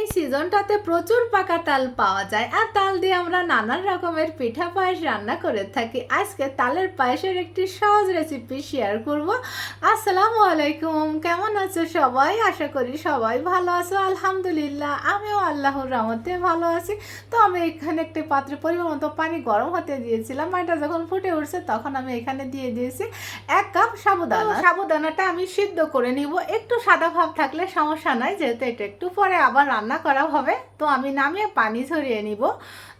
এই সিজনটাতে প্রচুর পাকা তাল পাওয়া যায়, আর তাল দিয়ে আমরা নানান রকমের পিঠা পায়েস রান্না করে থাকি। আজকে তালের পায়েসের একটি সহজ রেসিপি শেয়ার করব। আসসালামু আলাইকুম, কেমন আছো সবাই? আশা করি সবাই ভালো আছো, আলহামদুলিল্লাহ। আমিও আল্লাহর রহমতে ভালো আছি। তো আমি এখানে একটি পাত্রে পরিমাণ মতো পানি গরম হতে দিয়েছিলাম, পানিটা যখন ফুটে উঠছে তখন আমি এখানে দিয়ে দিয়েছি এক কাপ সাবুদানা। সাবুদানাটা আমি সিদ্ধ করে নিব। একটু সাদা ভাব থাকলে সমস্যা নাই, যেহেতু এটা একটু পরে আবার রান্না করা হবে। তো আমি নামিয়ে পানি ঝরিয়ে নিব।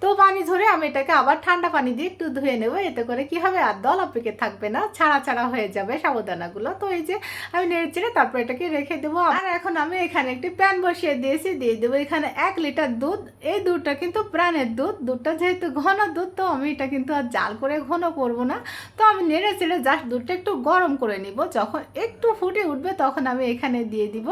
তো পানি ঝরে আমি এটাকে আবার ঠান্ডা পানি দিয়ে একটু ধুয়ে নেব। এতে করে কি হবে? আর দল পেকে থাকবে না। ছাড়া ছাড়া হয়ে যাবে সাবুদানাগুলো তো এই যে আমি নেড়ে চেড়ে তারপর এটাকে রেখে দেবো। আর এখন আমি এখানে একটি প্যান বসিয়ে দিয়েছি। দিয়ে দেবো এখানে এক লিটার দুধ। এই দুধটা কিন্তু প্রাণের দুধ। দুধটা যেহেতু ঘন দুধ তো আমি এটা কিন্তু আর জাল করে ঘন করব না। তো আমি নেড়ে চেড়ে জাস্ট দুধটা একটু গরম করে নিব। যখন একটু ফুটে উঠবে তখন আমি এখানে দিয়ে দিব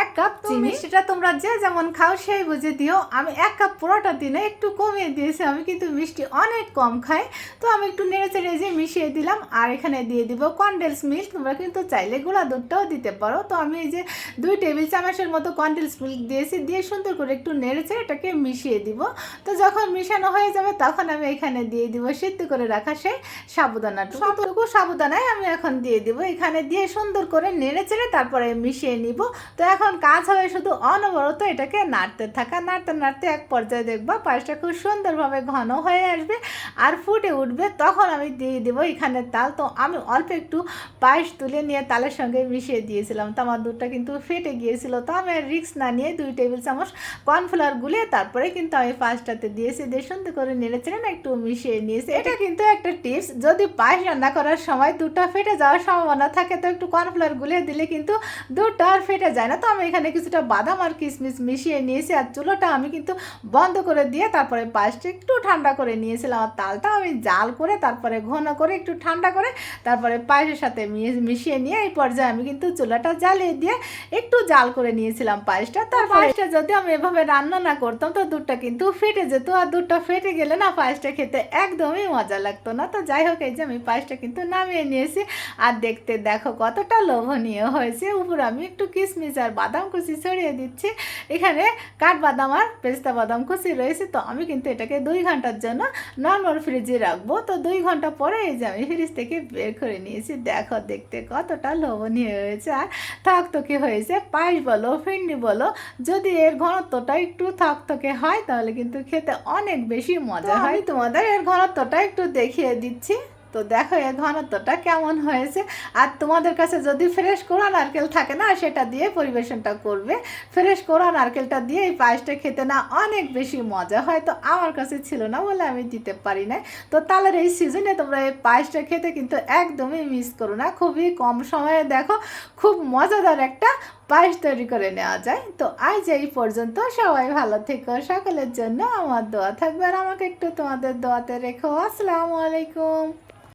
এক কাপ চিনি। সেটা তোমরা যে যেমন খাও সেই বুঝে দিও। আমি এক কাপ পুরোটা দিনে একটু কমিয়ে দিয়েছি, আমি কিন্তু মিষ্টি অনেক কম খাই। তো আমি একটু নেড়ে চেড়ে যে মিশিয়ে দিলাম, আর এখানে দিয়ে দিব কন্ডেন্স মিল্ক তোমরা কিন্তু চাইলে গুঁড়া দুধটাও দিতে পারো। তো আমি এই যে দুই টেবিল চামচের মতো কন্ডেন্স মিল্ক দিয়েছি, দিয়ে সুন্দর করে একটু নেড়ে চেড়ে এটাকে মিশিয়ে দিব। তো যখন মিশানো হয়ে যাবে, তখন আমি এখানে দিয়ে দিব সিদ্ধ করে রাখা সেই সাবুদানাটুকু। সবটুকু সাবুদানায় আমি এখন দিয়ে দিব। এখানে দিয়ে সুন্দর করে নেড়ে চেড়ে তারপরে মিশিয়ে নিব। তো এখন কাজ হবে শুধু অনবরত এটাকে নাড়তে থাকা। নাড়তে নাড়তে এক পর্যায়ে দেখবা পায়েসটা খুব সুন্দরভাবে ঘন হয়ে আসবে আর ফুটে উঠবে তখন আমি দিয়ে দেবো এখানে তাল। তো আমি অল্প একটু পায়েস তুলে নিয়ে তালের সঙ্গে মিশিয়ে দিয়েছিলাম। তো আমার দুধটা কিন্তু ফেটে গিয়েছিল। তো আমি রিক্স না নিয়ে দুই টেবিল চামচ কর্নফ্লাওয়ার গুলিয়ে তারপরে কিন্তু আমি পায়েসটাতে দিয়েছি। দিয়ে সুন্দর করে নেড়ে চেড়ে না একটু মিশিয়ে নিয়েছি। এটা কিন্তু একটা টিপস যদি পায়েস রান্না করার সময় দুধটা ফেটে যাওয়ার সম্ভাবনা থাকে তো একটু কর্নফ্লাওয়ার গুলিয়ে দিলে কিন্তু দুধটা আর ফেটে যায় না। তো আমি এখানে কিছুটা বাদাম আর কিশমিশ মিশিয়ে নিয়েছি আর চুলোটা আমি কিন্তু বন্ধ করে দিয়ে তারপরে পায়েসটা একটু ঠান্ডা করে নিয়েছিলাম আর তালটা আমি জাল করে তারপরে ঘন করে একটু ঠান্ডা করে তারপরে পায়েসের সাথে মিশিয়ে নিয়ে এই পর্যায়ে আমি কিন্তু চুলাটা জ্বালিয়ে দিয়ে একটু জাল করে নিয়েছিলাম পায়েসটা। তার পায়েসটা যদি আমি এভাবে রান্না না করতাম তো দুধটা কিন্তু ফেটে যেত আর দুধটা ফেটে গেলে না পায়েসটা খেতে একদমই মজা লাগতো না। তো যাই হোক এই যে আমি পায়েসটা কিন্তু নামিয়ে নিয়েছি আর দেখতে দেখো কতটা লোভনীয় হয়েছে। উপরে আমি একটু কিশমিশ আর বাদাম কুচি ছড়িয়ে দিচ্ছি। এখানে কাঠবাদাম আর পেস্তা বাদাম কুচি রয়েছে তো আমি কিন্তু এটাকে দুই ঘণ্টার জন্য নর্মাল ফ্রিজে রাখব। তো দুই ঘণ্টা পরে এই যে আমি ফ্রিজ থেকে বের করে নিয়েছি। দেখো দেখতে কতটা লোভনীয় হয়েছে। আর থকথকে হয়েছে। পায়েস বলো ফিন্ডি বলো যদি এর ঘনত্বটা একটু থকথকে হয় তাহলে কিন্তু খেতে অনেক বেশি মজা হয়। তোমাদের এর ঘনত্বটা একটু দেখিয়ে দিচ্ছি। তো দেখো এর ঘনত্বটা কেমন হয়েছে। আর তোমাদের কাছে যদি ফ্রেশ কোড়া নারকেল থাকে না, সেটা দিয়ে পরিবেশনটা করবে। ফ্রেশ কোড়া নারকেলটা দিয়ে এই পায়েসটা খেতে না অনেক বেশি মজা হয়। তো আমার কাছে ছিল না বলে আমি দিতে পারি না তো তাহলে এই সিজনে তোমরা এই পায়েসটা খেতে কিন্তু একদমই মিস করো না। খুবই কম সময়ে দেখো খুব মজাদার একটা পায়েস তৈরি করে নেওয়া যায়। তো আজ এই পর্যন্ত সবাই ভালো থেকো, সকলের জন্য আমার দোয়া থাকবে। আর আমাকে একটু তোমাদের দোয়াতে রেখো। আসসালামু আলাইকুম।